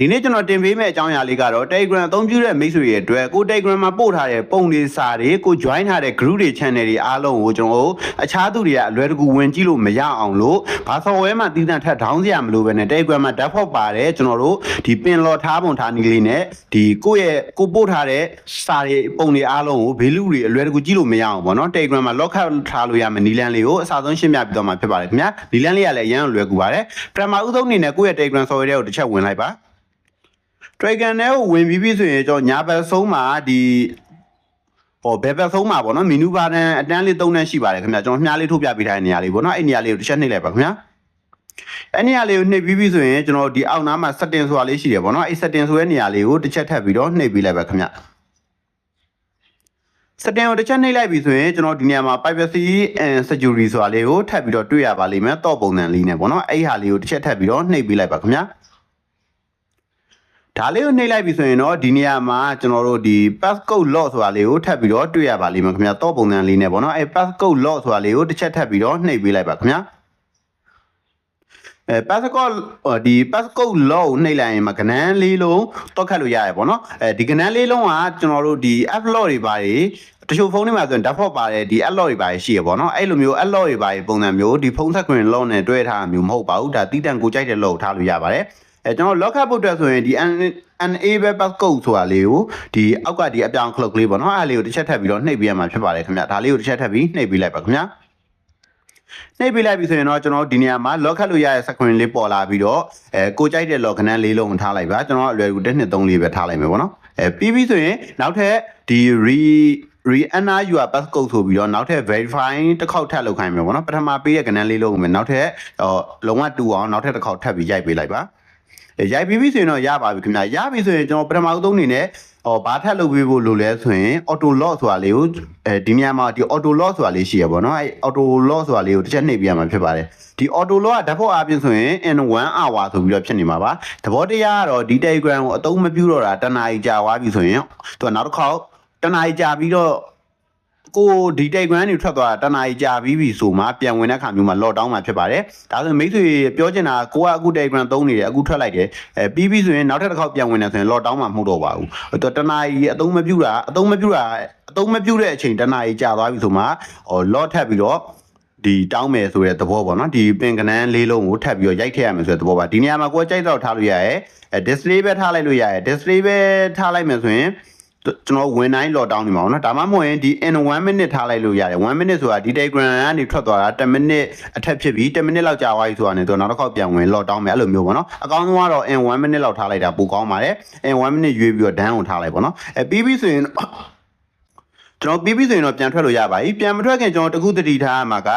ဒီနေ့ကျွန်တော်တင်ပေးမယ့်အကြောင်းအရာလေးကတော့ Telegram အသုံးပြုတဲ့မိတ်ဆွေတွေအတွက်ကို Telegram မှာပို့ထားတဲ့ပုံတွေစာတွေကို join ထားတဲ့ group တွေ channel တွေအားလုံးကိုကျွန်တော်တို့အခြားသူတွေကအလွယ်တကူဝင်ကြည့်လို့မရအောင်လို့ဘာ software မှာတည်တံ့ထပ် down စရာမလိုဘဲနဲ့ Telegram မှာ default ပါတယ်ကျွန်တော်တို့ဒီပင်လော်ထားပုံထားနည်းလေးနဲ့ဒီကိုယ့်ရဲ့ကိုပို့ထားတဲ့စာတွေပုံတွေအားလုံးကို value တွေအလွယ်တကူကြည့်လို့မရအောင်ပေါ့နော် Telegram မှာ lock out ထားလို့ရမယ်နီလန်းလေးကိုအစားဆုံးရှင်းပြပြီးတော့မှာဖြစ်ပါတယ်ခင်ဗျာနီလန်းလေးကလည်းအရန်လွယ်ကူပါတယ်ပထမဦးဆုံးအနေနဲ့ကိုယ့်ရဲ့ Telegram software တွေကိုတစ်ချက်ဝင်လိုက်ပါ Dragon နဲ့ကိုဝင်ပြီးပြီဆိုရင်ကျွန်တော်ညာဘက်ဆုံးမှာဒီဟောဘယ်ဘက်ဆုံးမှာပေါ့နော်မီနူဘာတန်အတန်းလေး၃တန်းရှိပါတယ်ခင်ဗျာကျွန်တော်မြားလေးထုတ်ပြပေးထားတဲ့နေရာလေးပေါ့နော်အဲ့နေရာလေးကိုတစ်ချက်နှိပ်လိုက်ပါခင်ဗျာအဲ့နေရာလေးကိုနှိပ်ပြီးပြီဆိုရင်ကျွန်တော်ဒီအောက်နားမှာ setting ဆိုတာလေးရှိတယ်ပေါ့နော်အဲ့ setting ဆိုတဲ့နေရာလေးကိုတစ်ချက်ထပ်ပြီးတော့နှိပ်ပြီးလိုက်ပါခင်ဗျာ setting ကိုတစ်ချက်နှိပ်လိုက်ပြီဆိုရင်ကျွန်တော်ဒီနေရာမှာ privacy and security ဆိုတာလေးကိုထပ်ပြီးတော့တွေ့ရပါလိမ့်မယ်တော့ပုံစံလေးနဲ့ပေါ့နော်အဲ့ဟာလေးကိုတစ်ချက်ထပ်ပြီးတော့နှိပ်ပြီးလိုက်ပါခင်ဗျာ ဒါလေးကိုနှိပ်လိုက်ပြီဆိုရင်တော့ဒီနေရာမှာကျွန်တော်တို့ဒီ passcode lock ဆိုတာလေးကိုထပ်ပြီးတော့တွေ့ရပါလိမ့်မယ်ခင်ဗျာတော့ပုံစံလေးနဲ့ပေါ့နော်အဲ passcode lock ဆိုတာလေးကိုတစ်ချက်ထပ်ပြီးတော့နှိပ်ပေးလိုက်ပါခင်ဗျာအဲ passcode ဒီ passcode lock ကိုနှိပ်လိုက်ရင်မကနန်းလေးလုံးတော့ခတ်လို့ရရပေါ့နော်အဲဒီကနန်းလေးလုံးကကျွန်တော်တို့ဒီ app lock တွေပါတယ်တချို့ဖုန်းတွေမှာဆိုရင် default ပါတယ်ဒီ app lock တွေပါတယ်ရှိရပေါ့နော်အဲ့လိုမျိုး app lock တွေပါတယ်ပုံစံမျိုးဒီဖုန်းဆက်ခွင့် lock နဲ့တွဲထားတာမျိုးမဟုတ်ပါဘူးဒါတီးတန့်ကိုကြိုက်တဲ့ lock ကိုထားလို့ရပါတယ် အဲကျွန်တော် lock up ဖို့အတွက်ဆိုရင်ဒီ enable passcode ဆိုတာလေးကိုဒီအောက်ကဒီအပြောင် clock လေးပေါ့နော်အဲ့ဒါလေးကိုတစ်ချက်ထပ်ပြီးတော့နှိပ်ပေးရမှာဖြစ်ပါတယ်ခင်ဗျဒါလေးကိုတစ်ချက်ထပ်ပြီးနှိပ်ပေးလိုက်ပါခင်ဗျနှိပ်ပေးလိုက်ပြီဆိုရင်တော့ကျွန်တော်ဒီနေရာမှာ lock ခတ်လို့ရတဲ့ screen လေးပေါ်လာပြီးတော့အဲကိုကြိုက်တဲ့ lock ခဏလေးလုံးထားလိုက်ပါကျွန်တော်အလွယ်ကူ1 2 3လေးပဲထားလိုက်မယ်ပေါ့နော်အဲပြီးပြီဆိုရင်နောက်ထပ်ဒီ re re enter your passcode ဆိုပြီးတော့နောက်ထပ် verify တစ်ခေါက်ထပ်လုပ်ခိုင်းမယ်ပေါ့နော်ပထမပေးတဲ့ကဏ္ဍလေးလုံးကိုမယ်နောက်ထပ်ဟောလုံးဝတူအောင်နောက်ထပ်တစ်ခေါက်ထပ်ပြီးရိုက်ပေးလိုက်ပါ ရိုက်ပြီးပြီဆိုရင်တော့ရပါပြီခင်ဗျာရပြီဆိုရင်ကျွန်တော်ပထမဦးဆုံးအနေနဲ့ဟောဘာထပ်လုပ်ပေးဖို့လိုလဲဆိုရင် auto lock ဆိုတာလေးကိုအဲဒီနေရာမှာဒီ auto lock ဆိုတာလေးရှိရပါတော့အဲ auto lock ဆိုတာလေးကိုတစ်ချက်နှိပ်ပြရမှာဖြစ်ပါတယ်ဒီ auto lock ကဓာတ်ဖို့အားဖြင့်ဆိုရင် in 1 hour ဆိုပြီးတော့ဖြစ်နေမှာပါသဘောတရားကတော့ဒီ Telegram ကိုအသုံးမပြုတော့တာတနားကြီးကြာသွားပြီဆိုရင်သူကနောက်တစ်ခေါက်တနားကြီးကြာပြီးတော့ ကိုဒီ Telegram တွေထွက်သွားတာတနားကြီးကြာပြီးပြီဆိုမှပြန်ဝင်တဲ့ခါမျိုးမှာ lockdown မှာဖြစ်ပါတယ်ဒါဆိုရင်မိတ်ဆွေပြောချင်တာကိုကအခု Telegram သုံးနေတယ်အခုထွက်လိုက်တယ်အဲပြီးပြီဆိုရင်နောက်ထပ်တစ်ခေါက်ပြန်ဝင်တယ်ဆိုရင် lockdown မှာမဟုတ်တော့ပါဘူးသူတနားကြီးအသုံးမပြုတာအသုံးမပြုတာအသုံးမပြုတဲ့အချိန်တနားကြီးကြာသွားပြီဆိုမှဟော lock ထပ်ပြီးတော့ဒီတောင်းမယ်ဆိုတဲ့သဘောပေါ့နော်ဒီပင်ကနန်းလေးလုံးကိုထပ်ပြီးတော့ရိုက်ထည့်ရမယ်ဆိုတဲ့သဘောပါဒီနေရာမှာကိုယ်ကြိုက်တော့ထားလို့ရရဲအဲ display ပဲထားလိုက်လို့ရရဲ display ပဲထားလိုက်မယ်ဆိုရင် ကျွန်တော်ဝင်တိုင်း lock down နေမှာပေါ့နော်ဒါမှမဟုတ်ရင်ဒီ in 1 minute ထားလိုက်လို့ရတယ်1 minute ဆိုတာဒီ Telegram ကနေထွက်သွားတာ10 minute အထက်ဖြစ်ပြီး10 minute လောက်ကြာသွားပြီဆိုတာနဲ့သူနောက်တစ်ခေါက်ပြန်ဝင် lock down မယ်အဲ့လိုမျိုးပေါ့နော်အကောင်းဆုံးကတော့ in 1 minute လောက်ထားလိုက်တာပိုကောင်းပါတယ် in 1 minute ရွေးပြီးတော့ down ကိုထားလိုက်ပေါ့နော်အဲပြီးပြီဆိုရင်ကျွန်တော်ပြီးပြီဆိုရင်တော့ပြန်ထွက်လို့ရပါပြီပြန်မထွက်ခင်ကျွန်တော်တခုတတိထားမှာက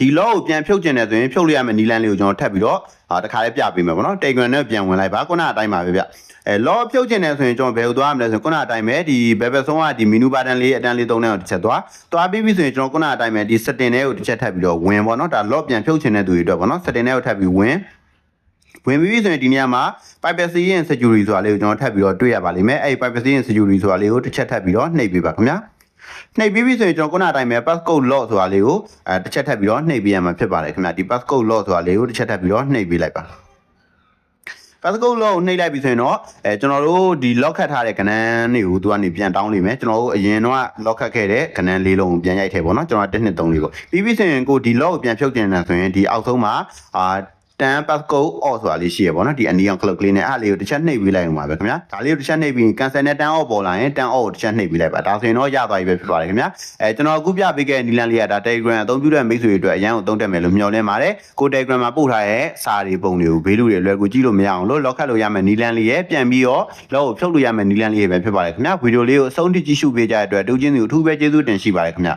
ဒီလောကိုပြန်ဖြုတ်ကျင်တယ်ဆိုရင်ဖြုတ်လို့ရမယ့်နီလန်းလေးကိုကျွန်တော်ထပ်ပြီးတော့အာတခါလေးပြပေးမယ်ပေါ့နော် Telegram နဲ့ပြန်ဝင်လိုက်ပါခုနအတိုင်းပါပဲဗျအဲလောဖြုတ်ကျင်တယ်ဆိုရင်ကျွန်တော်ဘယ်ကိုသွားမလဲဆိုရင်ခုနအတိုင်းပဲဒီဘယ်ဘက်ဆုံးကဒီမီနူပါတန်လေးအတန်းလေးသုံးတဲ့ကိုတစ်ချက်သွားသွားပြီးပြီဆိုရင်ကျွန်တော်ခုနအတိုင်းပဲဒီ setting တွေကိုတစ်ချက်ထပ်ပြီးတော့ဝင်ပေါ့နော်ဒါလောပြန်ဖြုတ်ကျင်တဲ့သူတွေအတွက်ပေါ့နော် setting တွေကိုထပ်ပြီးဝင်ဝင်ပြီးပြီဆိုရင်ဒီနေရာမှာ privacy and security ဆိုတာလေးကိုကျွန်တော်ထပ်ပြီးတော့တွေ့ရပါလိမ့်မယ်အဲ့ privacy and security ဆိုတာလေးကိုတစ်ချက်ထပ်ပြီးတော့နှိပ်ပေးပါခင်ဗျာ နှိပ်ပြီးပြီဆိုရင်ကျွန်တော်ခုနအတိုင်းပဲ passcode lock ဆိုတာလေးကိုအဲတစ်ချက်ထပ်ပြီးတော့နှိပ်ပေးရမှာဖြစ်ပါတယ်ခင်ဗျာဒီ passcode lock ဆိုတာလေးကိုတစ်ချက်ထပ်ပြီးတော့နှိပ်ပေးလိုက်ပါ passcode lock ကိုနှိပ်လိုက်ပြီဆိုရင်တော့အဲကျွန်တော်တို့ဒီ lock ခတ်ထားတဲ့ကဏ္ဍတွေကိုသူကနေပြန်တောင်းလိမ့်မယ်ကျွန်တော်တို့အရင်တော့ lock ခတ်ခဲ့တဲ့ကဏ္ဍလေးလုံးကိုပြန်ရိုက်ထည့်ပေါ့နော်ကျွန်တော်1 2 3လေးကိုပြီးပြီဆိုရင်ကိုဒီ lock ကိုပြန်ဖြုတ်ကျင်တယ်ဆိုရင်ဒီအောက်ဆုံးမှာအာ တန် passcode off ဆိုတာလေးရှိရပေါ့နော်ဒီ anion clock လေးနဲ့အဲ့လေးကိုတစ်ချက်နှိပ်ပေးလိုက်အောင်ပါပဲခင်ဗျာဒါလေးကိုတစ်ချက်နှိပ်ပြီး cancel နဲ့တန် off ပေါ်လာရင်တန် off ကိုတစ်ချက်နှိပ်ပေးလိုက်ပါဒါဆိုရင်တော့ရသွားပြီပဲဖြစ်ပါတယ်ခင်ဗျာအဲကျွန်တော်အခုပြပေးခဲ့တဲ့နီလန်လေးကဒါ Telegram အသုံးပြုတဲ့မိတ်ဆွေတွေအတွက်အရန်ကိုသုံးတက်မယ်လို့မျှော်လင့်ပါတယ်ကို Telegram မှာပို့ထားတဲ့စာတွေပုံတွေကိုဘေးလူတွေလွယ်ကူကြည့်လို့မရအောင်လို့ lock ခတ်လို့ရမယ်နီလန်လေးရဲ့ပြန်ပြီးတော့ lock ကိုဖြုတ်လို့ရမယ်နီလန်လေးရဲ့ပဲဖြစ်ပါတယ်ခင်ဗျာဗီဒီယိုလေးကိုအဆုံးထိကြည့်ရှုပေးကြတဲ့အတွက်တူချင်းစီကိုအထူးပဲကျေးဇူးတင်ရှိပါတယ်ခင်ဗျာ